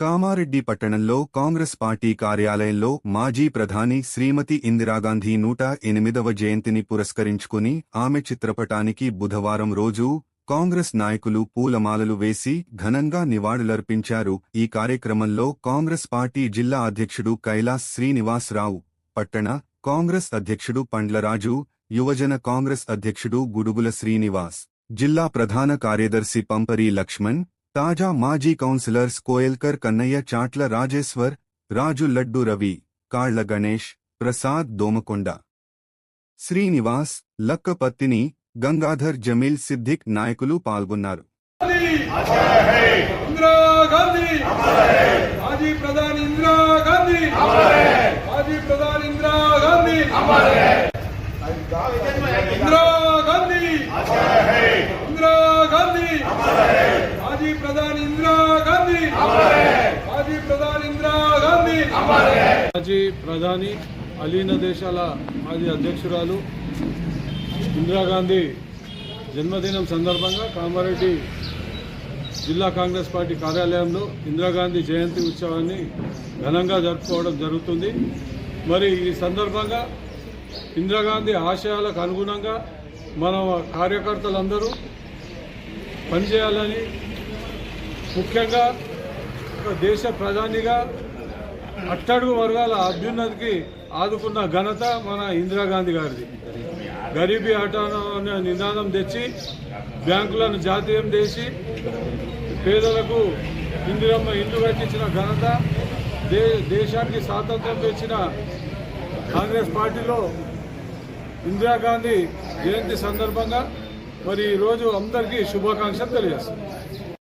కామారెడ్డి పట్టణంలో కాంగ్రెస్ పార్టీ కార్యాలయంలో మాజీ ప్రధాని శ్రీమతి ఇందిరాగాంధీ నూట ఎనిమిదవ జయంతిని పురస్కరించుకుని ఆమె చిత్రపటానికి బుధవారం రోజు కాంగ్రెస్ నాయకులు పూలమాలలు వేసి ఘనంగా నివాళులర్పించారు. ఈ కార్యక్రమంలో కాంగ్రెస్ పార్టీ జిల్లా అధ్యక్షుడు కైలాస్ శ్రీనివాసరావు పట్టణ కాంగ్రెస్ అధ్యక్షుడు పండ్లరాజు యువజన కాంగ్రెస్ అధ్యక్షుడు గుడుగుల శ్రీనివాస్ జిల్లా ప్రధాన కార్యదర్శి పంపరి లక్ష్మణ్ తాజా మాజీ కౌన్సిలర్స్ కోయల్కర్ కన్నయ్య చాట్ల రాజేశ్వర్ రాజు లడ్డు రవి కాళ్ళ గణేష్ ప్రసాద్ దోమకొండ. శ్రీనివాస్ లక్కపత్తిని గంగాధర్ జమీల్ సిద్దిక్ నాయకులు పాల్గొన్నారు. ప్రధాని మాజీ ప్రధాని అలీన దేశాల మాజీ అధ్యక్షురాలు ఇందిరాగాంధీ జన్మదినం సందర్భంగా కామారెడ్డి జిల్లా కాంగ్రెస్ పార్టీ కార్యాలయంలో ఇందిరాగాంధీ జయంతి ఉత్సవాన్ని ఘనంగా జరుపుకోవడం జరుగుతుంది. మరి ఈ సందర్భంగా ఇందిరాగాంధీ ఆశయాలకు అనుగుణంగా మన కార్యకర్తలందరూ పనిచేయాలని ముఖ్యంగా దేశ ప్రధానిగా అట్టడుగు వర్గాల అభ్యున్నతికి ఆదుకున్న ఘనత మన ఇందిరాగాంధీ గారిది. గరీబీ హటానో అనే నినాదం తెచ్చి బ్యాంకులను జాతీయం చేసి పేదలకు ఇందిరమ్మ ఇల్లు కట్టించిన ఘనత దే దేశానికి స్వాతంత్రం తెచ్చిన కాంగ్రెస్ పార్టీలో ఇందిరాగాంధీ జయంతి సందర్భంగా మరి ఈరోజు అందరికీ శుభాకాంక్షలు తెలియజేస్తున్నాం.